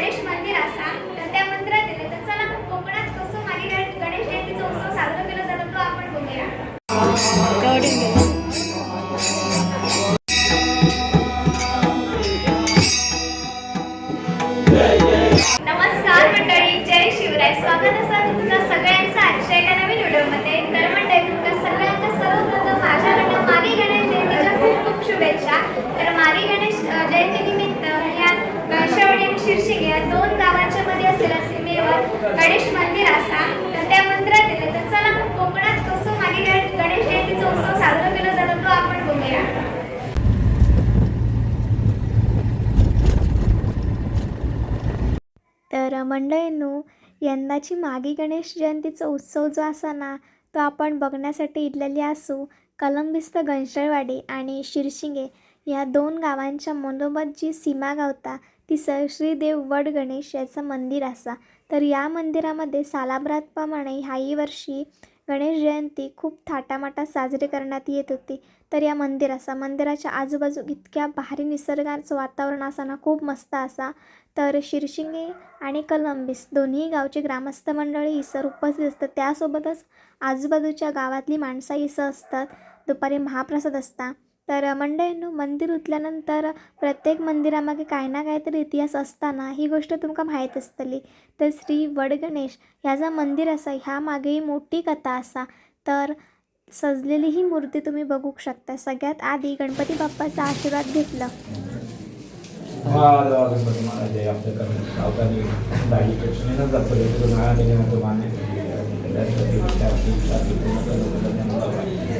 गणेश मंदिर असा तर त्या मंदिरात गेले. तर चला मग कोकणात कसं मागे गणेश जयंतीचा उत्सव साजरा केला जातो तो आपण बघूया. गणेश मंदिर असा. तर त्या मंदिरात गेले. तर चला मग कोकणात कसं मागे गणेश जयंतीचा उत्सव साजरा केला जातो तो आपण बघूया. तर मंडळींनो यंदाची मागी गणेश जयंतीचा उत्सव जो असा ना तो आपण बघण्यासाठी इथलेली असू कलंबिस्त घनशळवाडी आणि शिरशिंगे या दोन गावांच्या मनोबत जी सीमा गावता ती सर श्रीदेव वड गणेश याचं मंदिर असा. तर या मंदिरामध्ये सालाभरातप्रमाणे ह्याही वर्षी गणेश जयंती खूप थाटामाटात साजरी करण्यात येत होती. तर या मंदिर असा मंदिराच्या आजूबाजू इतक्या भारी निसर्गाचं वातावरण असा खूप मस्त असा. तर शिरशिंगे आणि कलंबिस दोन्ही गावचे ग्रामस्थ मंडळी इसर उपस्थित असतात. त्यासोबतच आजूबाजूच्या गावातली माणसं इसं असतात. दुपारी महाप्रसाद असता. तर मंडळींनो मंदिर उठल्यानंतर प्रत्येक मंदिरामागे काय ना काहीतरी इतिहास असताना ही गोष्ट तुमका माहीत असतली. तर श्री वडगणेश ह्याचा मंदिर असा ह्या मागेही मोठी कथा असा. तर सजलेली ही मूर्ती तुम्ही बघू शकता सगळ्यात आधी गणपती बाप्पाचा आशीर्वाद घेतला.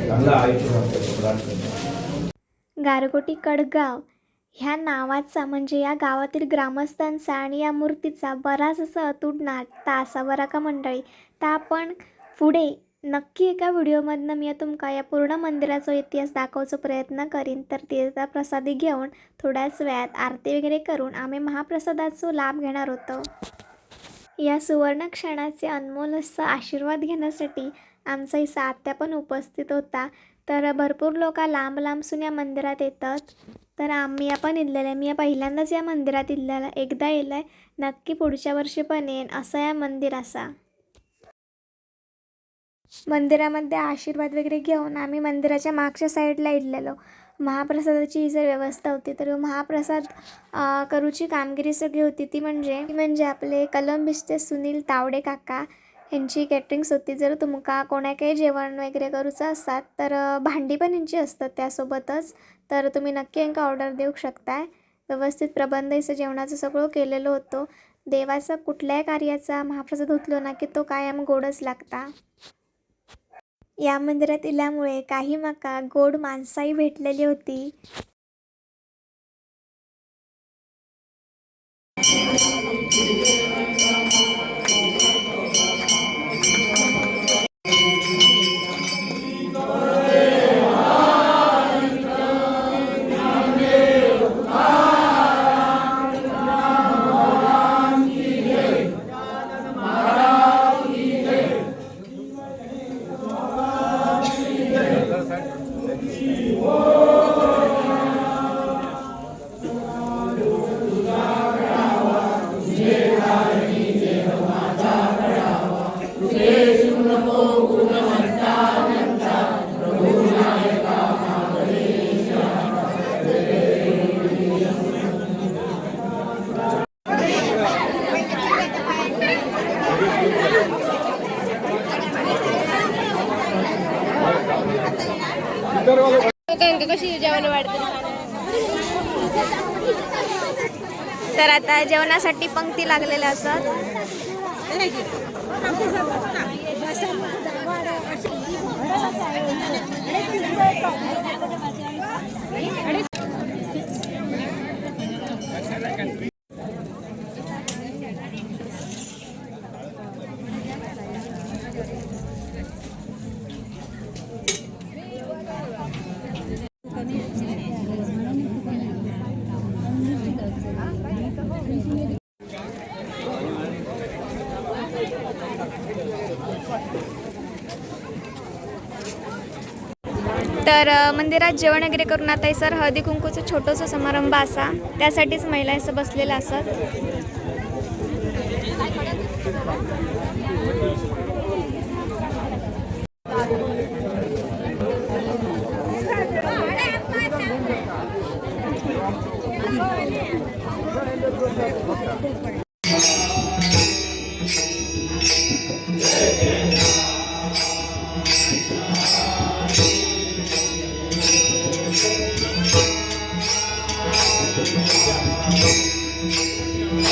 चांगलं आयुष्य गारगोटी कडगाव. ह्या नावाचा म्हणजे या गावातील ग्रामस्थांचा आणि या मूर्तीचा बराच असा अतूट नाटता असा बरा का मंडळी? तर आपण पुढे नक्की एका व्हिडिओमधनं मी तुमका या पूर्ण मंदिराचा इतिहास दाखवायचा प्रयत्न करीन. तर त्याचा प्रसादी घेऊन थोड्याच वेळात आरती वगैरे करून आम्ही महाप्रसादाचा लाभ घेणार होतो. या सुवर्ण क्षणाचे अनमोल असं आशीर्वाद घेण्यासाठी आमचा इसा आत्या पण उपस्थित होता. तर भरपूर लोक लांब लांबसून या मंदिरात येतात. तर आम्ही पण इथलेलं मी या पहिल्यांदाच या मंदिरात इथलेला एकदा येलं आहे नक्की पुढच्या वर्षी पण येईन असं या मंदिर असा. मंदिरामध्ये आशीर्वाद वगैरे घेऊन आम्ही मंदिराच्या मागच्या साईडला इडलेलो. महाप्रसादाची जर व्यवस्था होती तर महाप्रसाद करूची कामगिरी सगळी होती ती म्हणजे ती म्हणजे आपले कलंबिसचे सुनील तावडे काका. यांची कॅटरिंग्स होती जर तुमका कोणा काही जेवण वगैरे करूचं असतात तर भांडी पण यांची असतात त्यासोबतच. तर तुम्ही नक्की यांका ऑर्डर देऊ शकताय. व्यवस्थित प्रबंध असं जेवणाचं सगळं केलेलं होतं. देवाचा कुठल्याही कार्याचा महाप्रसाद होतलो ना की तो कायम गोडच लागता. या मंदिरात इल्यामुळे काही माका गोड माणसाही भेटलेली होती. कशी जेवण वाढते? तर आता जेवणासाठी पंक्ती लागलेल्या असतात. 私も。तर मंदिरात जेवण वगैरे करून आता सर हळदी कुंकूचं छोटंसं समारंभ असा. त्यासाठीच महिला असं बसलेलं असत.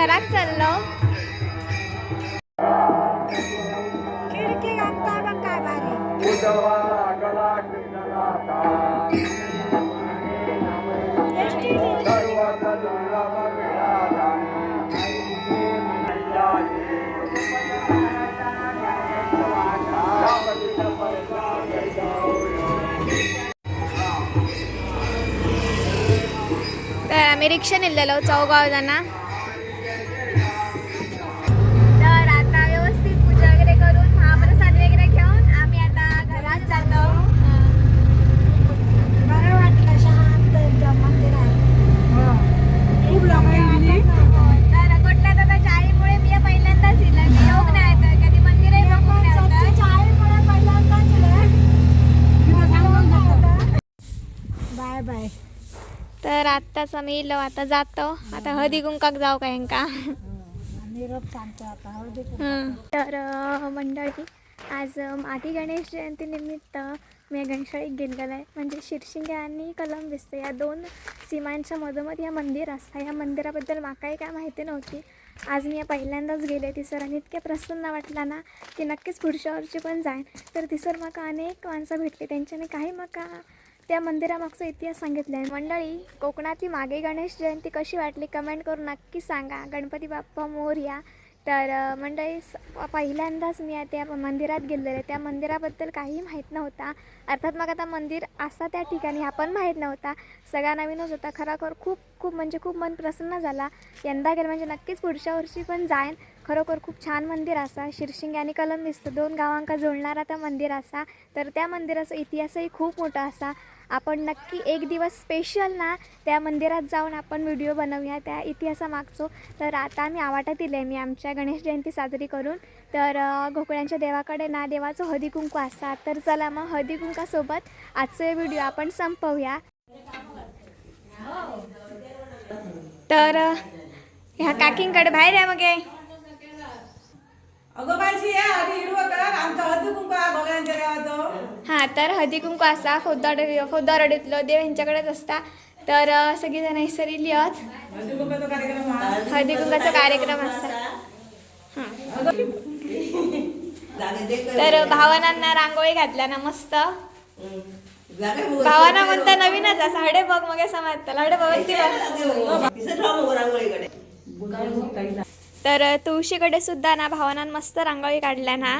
घरात चाललो. तर आम्ही रिक्षा नेलेलो चौगाव जाना तर आता व्यवस्थित पूजा वगैरे करून महाप्रसाद वगैरे घेऊन आम्ही आता घरात जातो बरं वाटलं शांत एकदम मंदिर आहे खूप लोक तर कुठल्या तर चाळीमुळे मी पहिल्यांदाच इला मी योग नाही तर कधी मंदिरही बघून नाही होतं. बाय बाय आत्ताच आम्ही इलो आता जातो. आता हळदी कुंकाक जाऊ का आता. हं. तर मंडळी आज मागी गणेश जयंतीनिमित्त मी घनशाळीत गेलेलं आहे म्हणजे शिरशिंगे आणि कलंबिस्त या दोन सीमांच्या मधोमध या मंदिर असतं. या मंदिराबद्दल माकाही काय माहिती नव्हती. आज मी या पहिल्यांदाच गेले तिसर आणि इतके प्रसन्न वाटला ना की नक्कीच पुढच्या वर्षी पण जाईन. तर तिसर माका अनेक माणसं भेटली. त्यांच्याने काही माका त्या मंदिरामागचा इतिहास सांगितला आहे मंडळी कोकणातली मागे गणेश जयंती कशी वाटली कमेंट करून नक्की सांगा. गणपती बाप्पा मोरया तर मंडळी स- पहिल्यांदाच मी त्या मंदिरात गेलेले. त्या मंदिराबद्दल काही माहीत नव्हता. अर्थात मग आता मंदिर असा त्या ठिकाणी हा पण माहीत नव्हता. सगळा नवीनच होता. खरोखर खूप खूप म्हणजे खूप मन प्रसन्न झाला. यंदा गेलं म्हणजे नक्कीच पुढच्या वर्षी पण जाईन. खरोखर खूप छान मंदिर असा. शिरशिंग आणि कलम दिसतं. दोन गावांका जोडणारा त्या मंदिर असा. तर त्या मंदिराचा इतिहासही खूप मोठा असा. आपण नक्की एक दिवस स्पेशल ना त्या मंदिरात जाऊन आपण व्हिडिओ बनवूया त्या इतिहासामागचो. तर आता मी आवाटात दिले मी आमच्या गणेश जयंती साजरी करून. तर घोकळ्यांच्या देवाकडे ना देवाचं हळदी कुंकू असा. तर चला मग हळदी कुंकासोबत आजचे व्हिडिओ आपण संपवूया. तर ह्या काकींकडे बाहेर आहे मग. अगं बायची आधी हिरवं कर. आमचा हळदी कुंकू आहे बघायच्या देवाचं हां तर हळदी कुंकू असा फौदार फौदारडीतलं देव यांच्याकडेच असता. तर सगळीजण हैसरी लिहत. हळदी कुंकाचा कार्यक्रम हळदी कार्यक्रम असता तर भावनांना रांगोळी घातल्या ना मस्त. भावाना म्हणता नवीनच असं हडे बघ मग समजतं हडे बघ बघ. तर तुळशीकडे सुद्धा ना भावना मस्त रांगोळी काढल्या ना.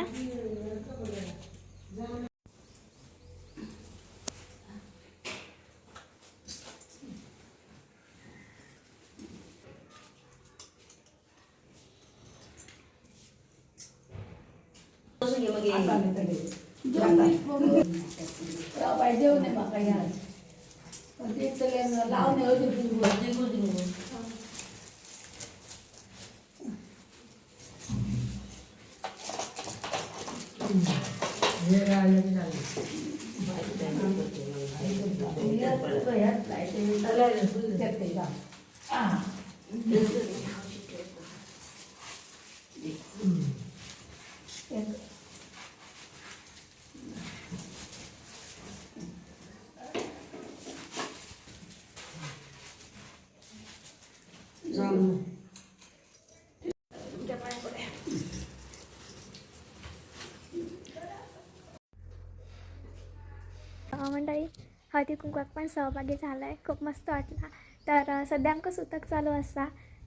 ನಿಮಗೆ ವೈದ್ಯವನ್ನೇ ಮಕ್ಕಳ ಲಾವಣಿ ಹೋಗಿರ್ತೀವಿ ಹದಿನೈದು ತಿಂಗಳು Yeah. मंडळी हळदी कुंकवात पण सहभागी झाला आहे खूप मस्त वाटला. तर सध्या आमकं सुतक चालू असता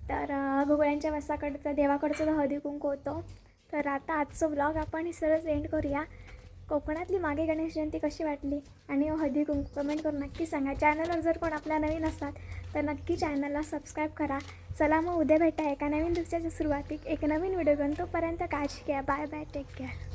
तर घुगळ्यांच्या वसाकडचं देवाकडचं हळदी कुंकू होतो. तर आता आजचं ब्लॉग आपण सरच एंड करूया. कोकणातली मागे गणेश जयंती कशी वाटली? आणि हो हळदी कुंकू कमेंट करून नक्की सांगा. चॅनलवर जर कोण आपल्या नवीन असतात तर नक्की चॅनलला सबस्क्राईब करा. चला मग उद्या भेटा एका नवीन दिवसाच्या सुरुवातीक एक नवीन व्हिडिओ घेऊन तोपर्यंत काळजी घ्या. Bye bye take care